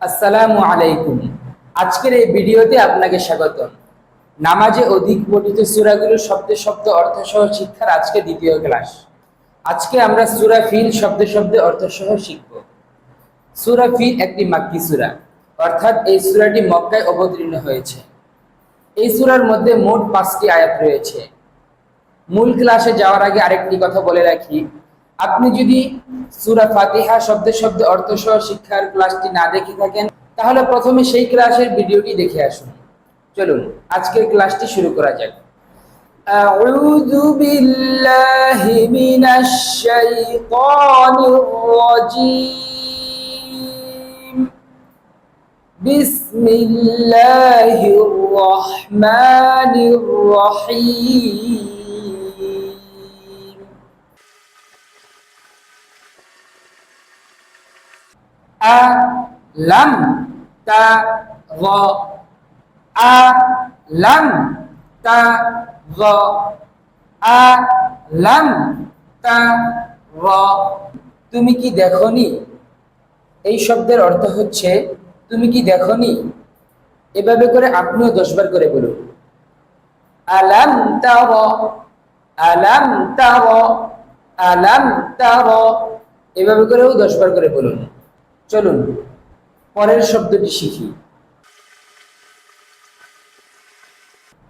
আসসালামু আলাইকুম। আজকের এই ভিডিওতে আপনাকে স্বাগত নামাজে অধিক পঠিত সূরাগুলো শব্দে শব্দ অর্থ সহ শিক্ষার আজকে দ্বিতীয় ক্লাস। আজকে আমরা সূরা ফিল শব্দে শব্দে অর্থ সহ শিখব। সূরা ফিল একটি মাক্কি সূরা। অর্থাৎ এই সূরাটি মক্কায় অবতীর্ণ হয়েছে। এই সূরার মধ্যে মোট পাঁচটি আয়াত রয়েছে। মূল ক্লাসে যাওয়ার আগে আরেকটি কথা বলে রাখি। আপনি যদি সূরা ফাতিহা শব্দে শব্দে অর্থ সহ শিক্ষার ক্লাসটি না দেখে থাকেন তাহলে প্রথমে সেই ক্লাসের ভিডিওটি দেখে আসুন চলুন আজকের ক্লাসটি শুরু করা যাক أعوذ بالله من الشيطان الرجيم بسم الله الرحمن الرحيم a lam ta গ a lam ta গ a lam ta গ তুমি কি দেখনি? এই শব্দের অর্থ হচ্ছে, তুমি কি দেখনি? এভাবে করে আপনিও দশবার করে বলুন। আলাম তাব আলাম তাব আলাম তাব এভাবে করেও দশবার করে বলুন। চলুন, পরের শব্দটি শিখি।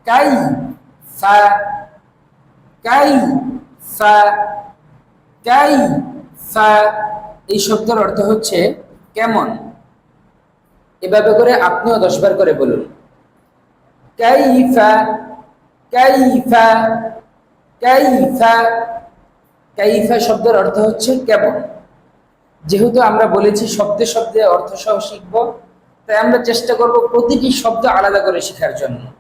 কাই ফা কাই ফা কাই ফা এই শব্দের অর্থ হচ্ছে কেমন। এভাবে করে আপনিও দশবার করে বলুন। কাইফা কাইফা কাইফা কাইফা শব্দের অর্থ হচ্ছে কেমন। যেহেতু আমরা বলেছি শব্দে শব্দে অর্থ সহ শিখব, তাই আমরা চেষ্টা করব প্রতিটি শব্দ আলাদা করে শেখার জন্য।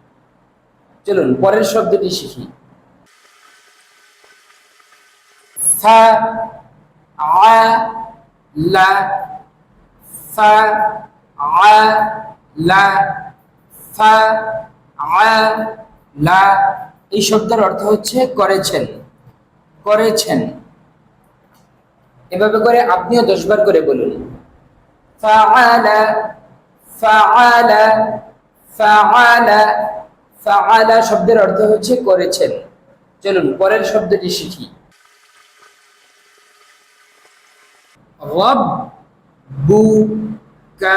চলুন, পরের শব্দটি শিখি। ফা, আ, লা আ লা আ, লা। এই শব্দের অর্থ হচ্ছে করেছেন। করেছেন। এভাবে করে আপনিও দশবার করে বলুন। শব্দের অর্থ হচ্ছে করেছেন। চলুন, পরের শব্দটি শিখি। রব্বুকা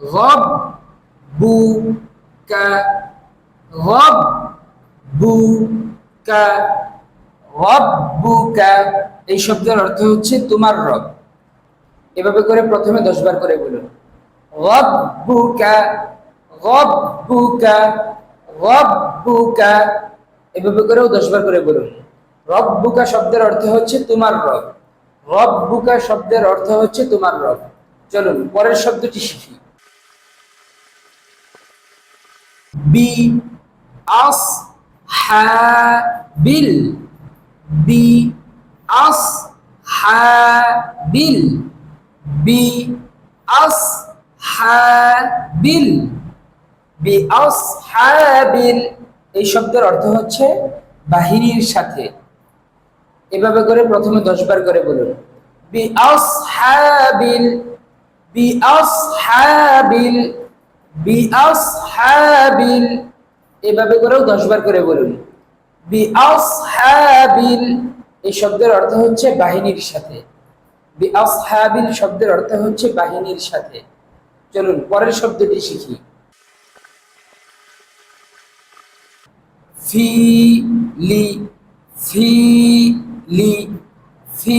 রব্বুকা রব্বুকা রব্বুকা, এই শব্দের অর্থ হচ্ছে তোমার রব। এভাবে করে প্রথমে দশবার করে বলুন রব্বুকা রব্বুকা রব্বুকা, এভাবে করেও দশবার করে বলুন রব্বুকা শব্দের অর্থ হচ্ছে তোমার রব। রব্বুকা শব্দের অর্থ হচ্ছে তোমার রব। চলুন, পরের শব্দটি শিখি। বি আস বিল বি আস বিল। বি আস বিল। বি আস বিল, এই শব্দের অর্থ হচ্ছে বাহিনীর সাথে। এভাবে করে প্রথমে দশ বার করে বলুন। বি আস বিল, বি আস বিল, বি আস বিল। এভাবে করেও দশ বার করে বলুন। বি আস বিল এই শব্দের অর্থ হচ্ছে বাহিনীর সাথে। বি আস বিল শব্দের অর্থ হচ্ছে বাহিনীর সাথে। চলুন, পরের শব্দটি শিখি। ফি লি ফি লি ফি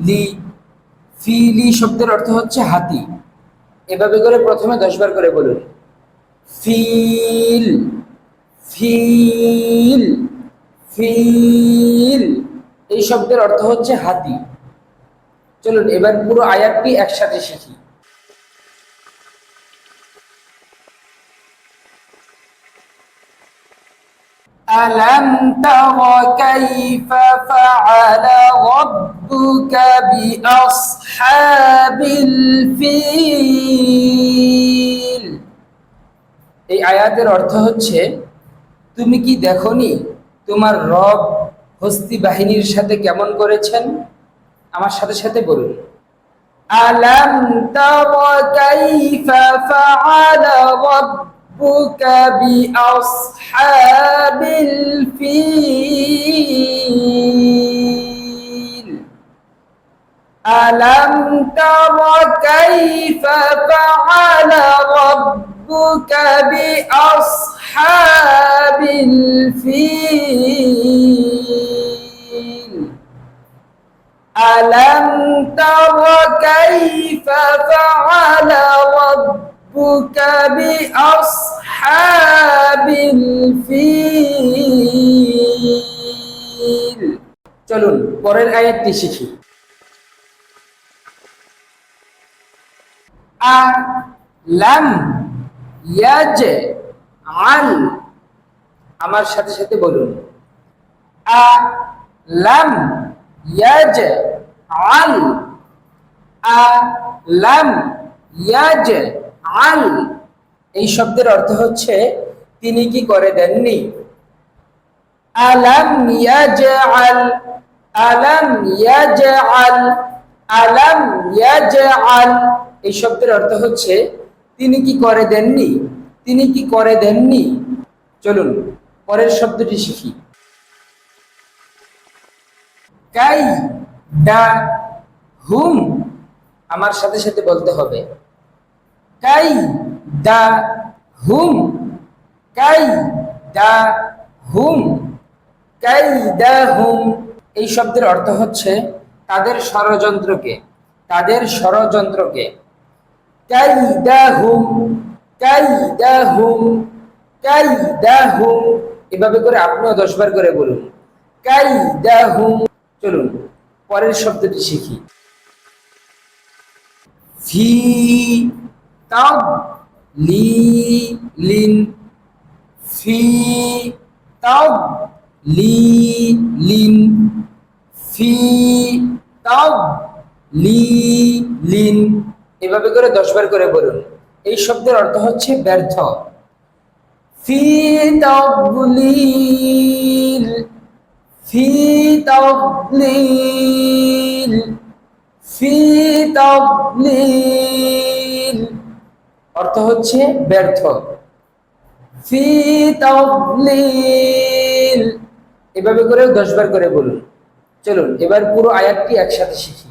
লি। ফিলি শব্দের অর্থ হচ্ছে হাতি। এভাবে করে প্রথমে দশবার করে বলুন। Feel feel. ফিল এই শব্দের অর্থ হচ্ছে হাতি চলুন এবার পুরো আয়াতটি একসাথে শিখি ألم تر كيف فعل ربك بأصحاب الفيل এই আয়াতের অর্থ হচ্ছে তুমি কি দেখনি তোমার রব হস্তি বাহিনীর সাথে কেমন করেছেন? আমার সাথে সাথে বলুন। আলম কাইফা ফাআলা রাব্বুকা বিআসহাবিল ফিল। আলম তারা কাইফা ফাআলা রাব্বুকা ربك بأصحاب الفيل ألم تر كيف فعل ربك بأصحاب الفيل চলুন পরের আয়াতটি শিখি আলাম ইয়াজ আল, আমার সাথে সাথে বলুন। আলাম ইয়াজ আল। আলাম ইয়াজ আল। এই শব্দের অর্থ হচ্ছে, তিনি কি করে দেননি? আলাম ইয়াজআল আলাম ইয়াজআল আলাম ইয়াজআল এই শব্দের অর্থ হচ্ছে তিনি কি করে দেননি? তিনি কি করে দেননি? চলুন, পরের শব্দটি শিখি। কাই দা হুম আমার সাথে সাথে বলতে হবে। কাই দা হুম, কাই দা হুম, কাই দা হুম। এই শব্দের অর্থ হচ্ছে তাদের ষড়যন্ত্রকে তাদের ষড়যন্ত্রকে। কাই দা হুম কাই দা হুম কাই দা হুম এভাবে করে আপনিও দশবার করে বলুন। কাই দা হুম চলুন, পরের শব্দটি শিখি। ফি তাব লি, লিন। ফি তাব লি, লিন। ফি তাব লি, লিন। এভাবে করে দশবার করে বলুন। এই শব্দের অর্থ হচ্ছে ব্যর্থ। অর্থ হচ্ছে ব্যর্থ। এভাবে করে দশবার করে বলুন। চলুন, এবার পুরো আয়াতটি একসাথে শিখি।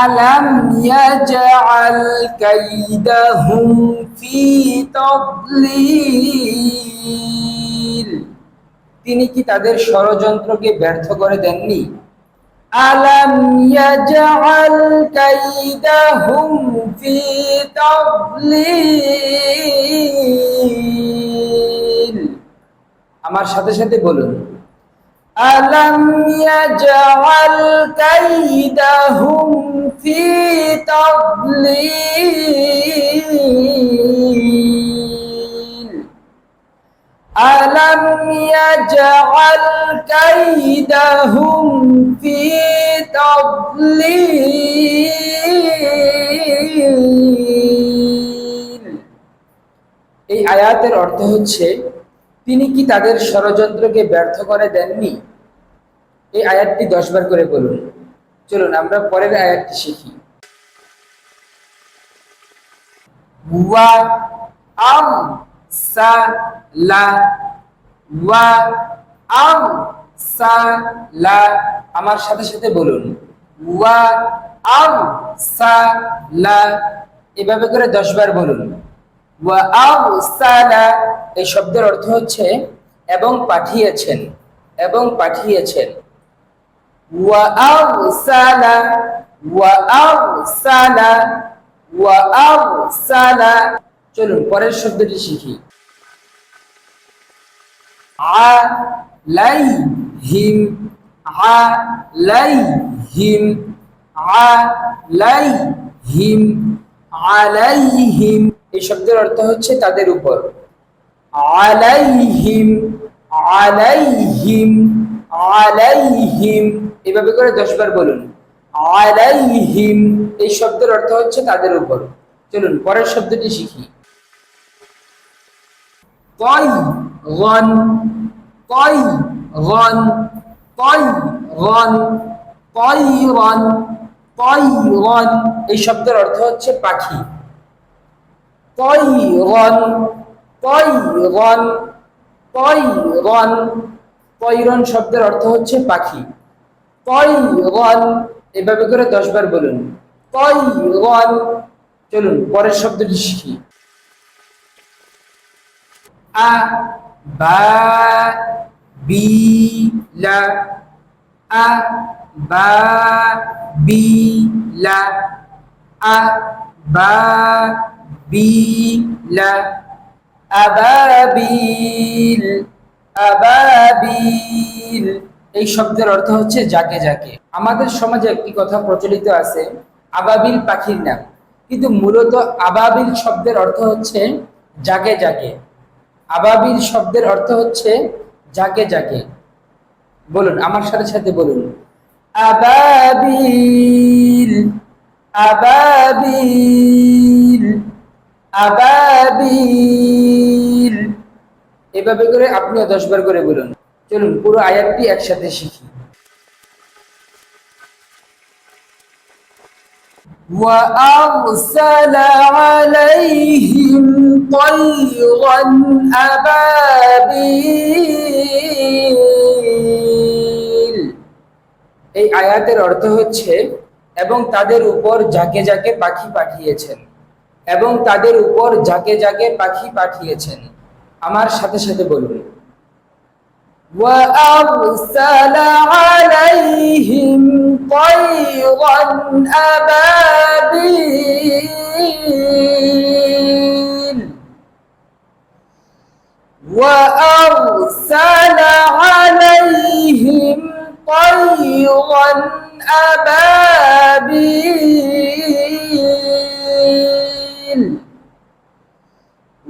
আলাম ইয়াজআল কাইদাহুম ফি তাদলিল তিনি কি তাদের ষড়যন্ত্রকে ব্যর্থ করে দেননি? আলাম ইয়াজআল কাইদাহুম ফি তাদলিল আমার সাথে সাথে বলুন। আলাম ইয়াজআল কাইদাহুম ফি তাদলিল আলাম ইয়াজআল কাইদাহুম ফি তাদলিল এই আয়াতের অর্থ হচ্ছে, তিনি কি তাদের ষড়যন্ত্রকে ব্যর্থ করে দেননি? এই আয়াতটি দশবার করে বলুন চলুন, আমরা পরের আয়াতটি শিখি। ওয়া আম সা লা, ওয়া আম সা লা। আমার সাথে সাথে বলুন, ওয়া আম সা লা। এভাবে করে দশবার বলুন, ওয়া আরসালা এই শব্দের অর্থ হচ্ছে, এবং পাঠিয়েছেন এবং পাঠিয়েছেন। আরসালা ওয়া আরসালা চলুন, পরের শব্দটি শিখি। আলাইহিম আলাইহিম আলাইহিম আলাইহিম। এই শব্দের অর্থ হচ্ছে তাদের উপর। আলাইহিম আলাইহিম আলাইহিম। এভাবে করে দশবার বলুন। আলাইহিম, এই শব্দের অর্থ হচ্ছে তাদের উপর। চলুন, পরের শব্দটি শিখি। কয় গন কয় গন তয়রন তয়রন তয়রন এই শব্দের অর্থ হচ্ছে পাখি। তয়রন তয়রন তয়রন তয়রন শব্দের অর্থ হচ্ছে পাখি। তয়রন এভাবে করে দশ বার বলুন। তয়রন চলুন, পরের শব্দটি শিখি। আ, বা, বি, লা। আ, বা, বি, লা। আ, বা, বি, লা। আবাবিল আবাবিল এই শব্দের অর্থ হচ্ছে যাকে যাকে। আমাদের সমাজে একটি কথা প্রচলিত আছে, আবাবিল পাখির নাম। কিন্তু মূলত আবাবিল শব্দের অর্থ হচ্ছে যাকে যাকে। আবাবিল শব্দের অর্থ হচ্ছে যাকে যাকে। বলুন, আমার সাথে সাথে বলুন। আবাবিল আবাবিল আবাবিল। এভাবে করে আপনিও দশ বার করে বলুন। চলুন পুরো আয়াতটি একসাথে শিখি وأرسل عليهم طيرا أبابيل এই আয়াতের অর্থ হচ্ছে এবং তাদের উপর যাকে যাকে পাখি পাঠিয়েছেন এবং তাদের উপর যাকে যাকে পাখি পাঠিয়েছেন আমার সাথে সাথে বলুন وأرسل عليهم طيرا أبابيل. وأرسل عليهم طيرا أبابيل.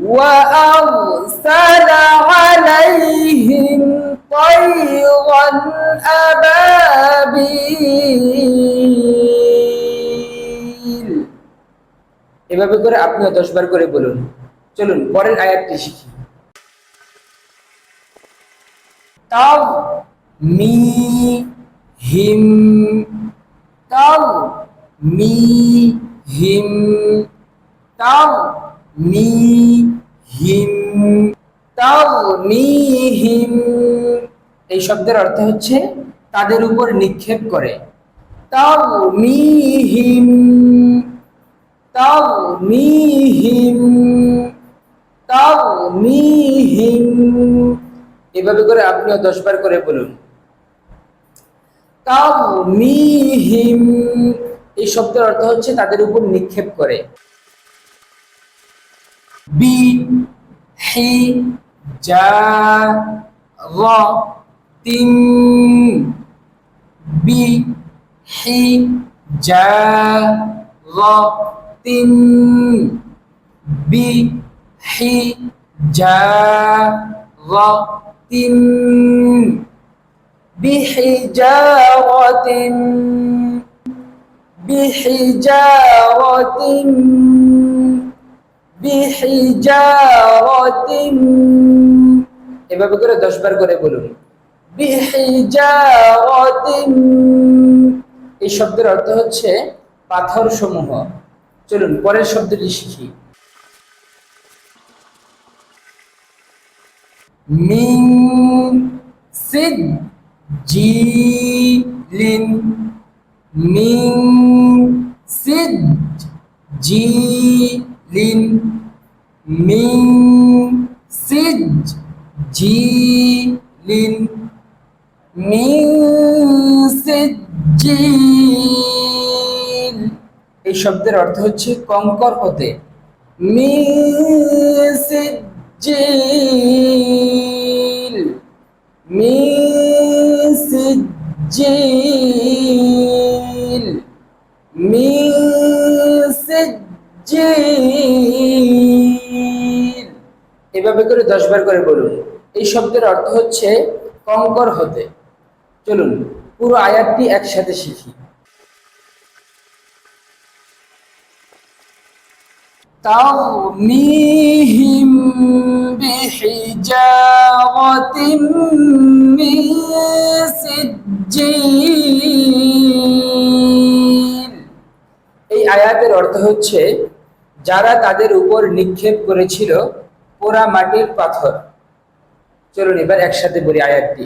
وأرسل عليهم طيرا أبابيل এভাবে করে আপনিও দশ বার করে বলুন চলুন পরের আয়াতটি শিখি তাও মি হিম তাও মি হিম তাও মি হিম তাও মি হিম এই শব্দের অর্থ হচ্ছে তাদের উপর নিক্ষেপ করে। তাও মি হিম তাও মি হিম তাও মি হিম এভাবে করে আপনিও দশবার করে বলুন। তাও মি হিম এই শব্দের অর্থ হচ্ছে তাদের উপর নিক্ষেপ করে। বি, হি, যা র তিন বি হি যা র তিন বি হি যা র তিন بحجارة بحجارة بحجارة এভাবে করে দশ বার করে বলুন بحجارة এই শব্দের অর্থ হচ্ছে পাথর সমূহ চলুন, পরের শব্দটি শিখি। মিন সিজিলিন মিন সিজিলিন মিন সিজিলিন এই শব্দের অর্থ হচ্ছে কঙ্কর হতে এভাবে করে দশ বার করে বলুন। এই শব্দের অর্থ হচ্ছে কঙ্কর হতে। চলুন পুরো আয়াতটি একসাথে শিখি ترميهم بحجارة من সিজ্জিল এই আয়াতের অর্থ হচ্ছে যারা তাদের উপর নিক্ষেপ করেছিল পোড়া মাটির পাথর চলুন এবার একসাথে বলি আয়াতটি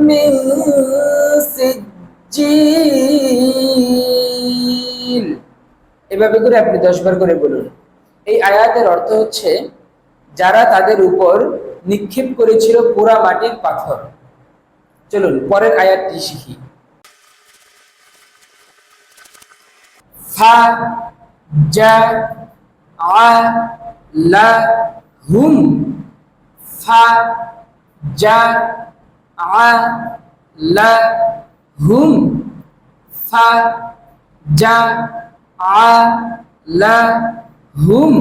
من سجيل এভাবে করে আপনি দশ বার করে বলুন এই আয়াতের অর্থ হচ্ছে যারা তাদের উপর নিক্ষেপ করেছিল পোড়া মাটির পাথর চলুন পরের আয়াতটি শিখি ফা জা আ লা হুম ফা জা আ লা হুম ফা জা আ লা হুম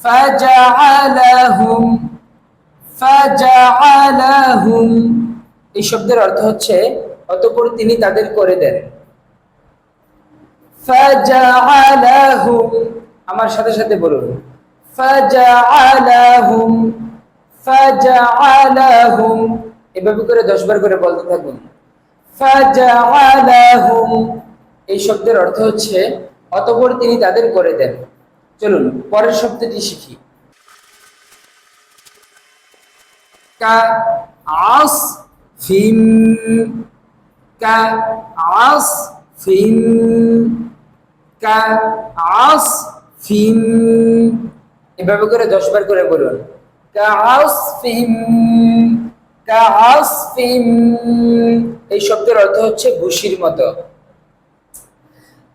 ফাজআলাহুম ফাজআলাহুম এই শব্দের অর্থ হচ্ছে অতঃপর তিনি তাদের করে দেন। ফাজআলাহুম আমার সাথে সাথে বলুন। ফাজআলাহুম ফাজআলাহুম এভাবে করে 10 বার করে বলতে থাকুন। এই শব্দের অর্থ হচ্ছে, অতঃপর তিনি তাদের করে দেন। চলুন, পরের শব্দটি শিখি। ফিম ফিম ফিম এভাবে করে দশ বার করে বলুন। কা ফিম কা আস ফিম এই শব্দের অর্থ হচ্ছে ভুসির মতো।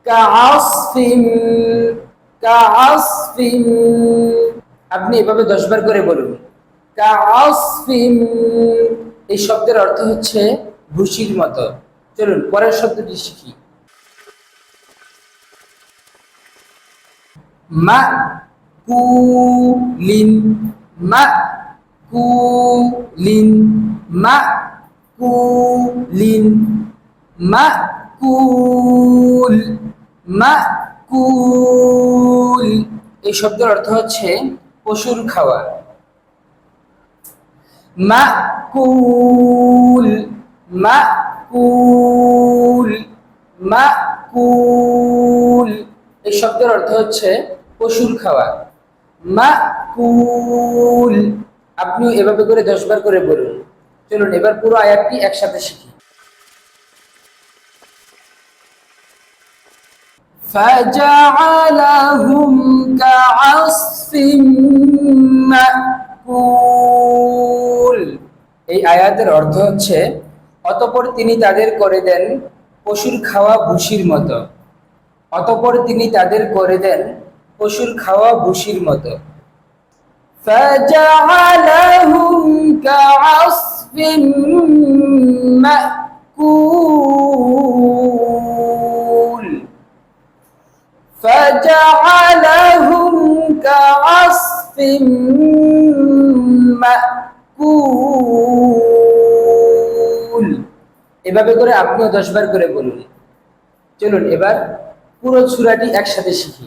কা আস ফিম কা আস ফিম আপনি এভাবে দশ বার করে বলুন। কা আস ফিম এই শব্দের অর্থ হচ্ছে ভুসির মতো। চলুন, পরের শব্দটি শিখি। মা কুলিন মা মা কুল মা কুল এই শব্দের অর্থ হচ্ছে পশুর খাওয়া। মা কুল মা কুল মা কুল এই শব্দের অর্থ হচ্ছে পশুর খাওয়া। মা কুল আপনি এভাবে করে দশ বার করে বলুন চলুন এবার পুরো আয়াতটি একসাথে শিখি فجعلهم كعصف مأكول এই আয়াতের অর্থ হচ্ছে অতঃপর তিনি তাদের করে দেন পশুর খাওয়া ভুসির মতো অতঃপর তিনি তাদের করে দেন পশুর খাওয়া ভুসির মতো فجعلهم كعصف مأكول فجعلهم كعصف مأكول এভাবে করে আপনিও দশ বার করে বলুন চলুন এবার পুরো সূরাটি একসাথে শিখি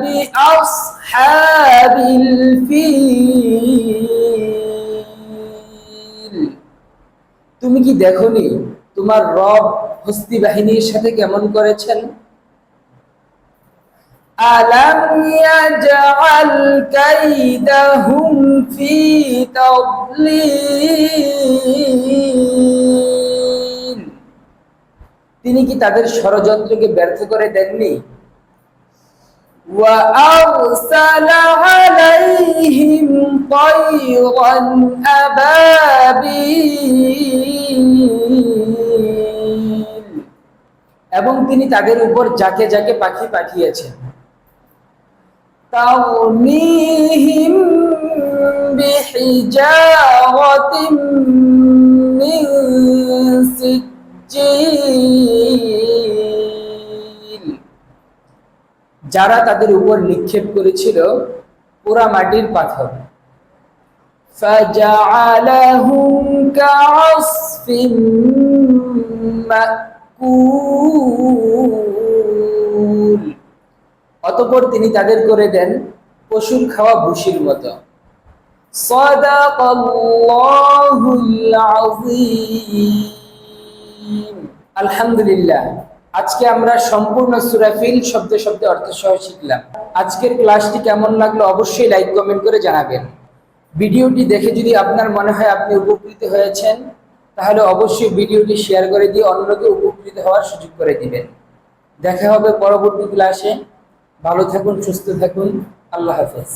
بأصحاب الفيل তুমি কি দেখনি তোমার রব হস্তি বাহিনীর সাথে কেমন করেছেন ألم يجعل كيدهم في تضليل তিনি কি তাদের ষড়যন্ত্রকে ব্যর্থ করে দেননি وأرسل عليهم طيرا أبابيل এবং তিনি তাদের উপর যাকে যাকে পাখি পাঠিয়েছেন ترميهم بحجارة من سجيل যারা তাদের উপর নিক্ষেপ করেছিল পোড়া মাটির পাথর فجعلهم كعصف مأكول অতঃপর তিনি তাদের করে দেন পশুর খাওয়া ভুসির মতো সাদাকাল্লাহুল আযীম আলহামদুলিল্লাহ আজকে আমরা সম্পূর্ণ সুরাফিল শব্দ শব্দে অর্থ সহ শিখলাম। আজকের ক্লাসটি কেমন লাগল অবশ্যই লাইক, কমেন্ট করে জানাবেন। ভিডিওটি দেখে যদি আপনার মনে হয় আপনি উপকৃত হয়েছেন, তাহলে অবশ্যই ভিডিওটি শেয়ার করে দিয়ে অন্যকে উপকৃত হওয়ার সুযোগ করে দিবেন। দেখা হবে পরবর্তী ক্লাসে। ভালো থাকুন, সুস্থ থাকুন। আল্লাহ হাফেজ।